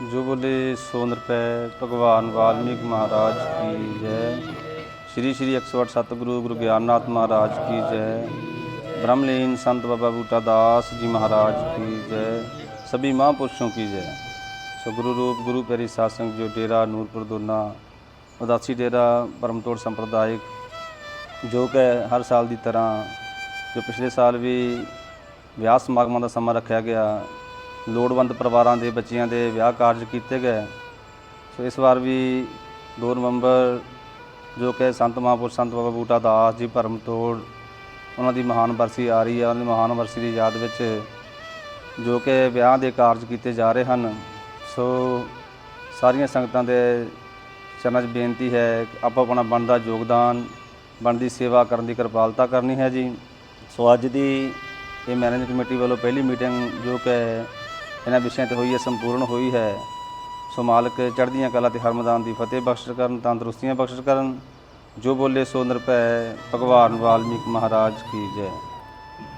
ਜੋ ਬੋਲੇ ਸੋਨ ਪੈ ਭਗਵਾਨ ਵਾਲਮੀਕ ਮਹਾਰਾਜ ਕੀ ਜੈ। ਸ਼੍ਰੀ ਸ਼੍ਰੀ 108 ਸਤਿਗੁਰੂ ਗੁਰੂ ਗਿਆਨਨਾਥ ਮਹਾਰਾਜ ਕੀ ਜੈ। ਬ੍ਰਹਮਲੀਨ ਸੰਤ ਬਾਬਾ ਬੂਟਾ ਦਾਸ ਜੀ ਮਹਾਰਾਜ ਕੀ ਜੈ। ਸਭੀ ਮਹਾਂਪੁਰਸ਼ੋਂ ਕੀ ਜੈ। ਸੋ ਗੁਰੂ ਰੂਪ, ਗੁਰੂ ਪੈਰੀ ਸਾਧ ਜੋ ਡੇਰਾ ਨੂਰਪੁਰ ਦੋਨਾ, ਉਦਾਸੀ ਡੇਰਾ ਪਰਮਤੋੜ ਸੰਪਰਦਾਇਕ, ਜੋ ਕਿ ਹਰ ਸਾਲ ਦੀ ਤਰ੍ਹਾਂ ਜੋ ਪਿਛਲੇ ਸਾਲ ਵੀ ਵਿਆਹ ਸਮਾਗਮਾਂ ਦਾ ਸਮਾਂ ਰੱਖਿਆ ਗਿਆ ਲੋੜਵੰਦ ਪਰਿਵਾਰਾਂ ਦੇ ਬੱਚਿਆਂ ਦੇ ਵਿਆਹ ਕਾਰਜ ਕੀਤੇ ਗਏ। ਸੋ ਇਸ ਵਾਰ ਵੀ 2 ਨਵੰਬਰ, ਜੋ ਕਿ ਸੰਤ ਮਹਾਂਪੁਰਸ਼ ਸੰਤ ਬਾਬਾ ਬੂਟਾ ਦਾਸ ਜੀ ਭਰਮ ਤੋੜ, ਉਹਨਾਂ ਦੀ ਮਹਾਨ ਵਰਸੀ ਆ ਰਹੀ ਹੈ ਉਹਨਾਂ ਦੀ ਮਹਾਨ ਵਰਸੀ ਦੀ ਯਾਦ ਵਿੱਚ ਜੋ ਕਿ ਵਿਆਹ ਦੇ ਕਾਰਜ ਕੀਤੇ ਜਾ ਰਹੇ ਹਨ। ਸੋ ਸਾਰੀਆਂ ਸੰਗਤਾਂ ਦੇ ਚਰਨਾਂ 'ਚ ਬੇਨਤੀ ਹੈ ਕਿ ਆਪੋ ਆਪਣਾ ਬਣਦਾ ਯੋਗਦਾਨ, ਬਣਦੀ ਸੇਵਾ ਕਰਨ ਦੀ ਕਿਰਪਾਲਤਾ ਕਰਨੀ ਹੈ ਜੀ। ਸੋ ਅੱਜ ਦੀ ਇਹ ਮੈਨੇਜ ਕਮੇਟੀ ਵੱਲੋਂ ਪਹਿਲੀ ਮੀਟਿੰਗ ਜੋ ਕਿ ਇਹਨਾਂ ਵਿਸ਼ਿਆਂ ਤੇ ਹੋਈ ਹੈ, ਸੰਪੂਰਨ ਹੋਈ ਹੈ। ਸੋ ਮਾਲਕ ਚੜ੍ਹਦੀਆਂ ਕਲਾ ਤੇ ਹਰਮਦਾਨ ਦੀ ਫਤਿਹ ਬਖਸ਼ਿਸ਼ ਕਰਨ, ਤੰਦਰੁਸਤੀਆਂ ਬਖਸ਼ਿਸ਼ ਕਰਨ। ਜੋ ਬੋਲੇ ਸੋ ਨਿਰਭੈ, ਭਗਵਾਨ ਵਾਲਮੀਕ ਮਹਾਰਾਜ ਕੀ ਜੈ।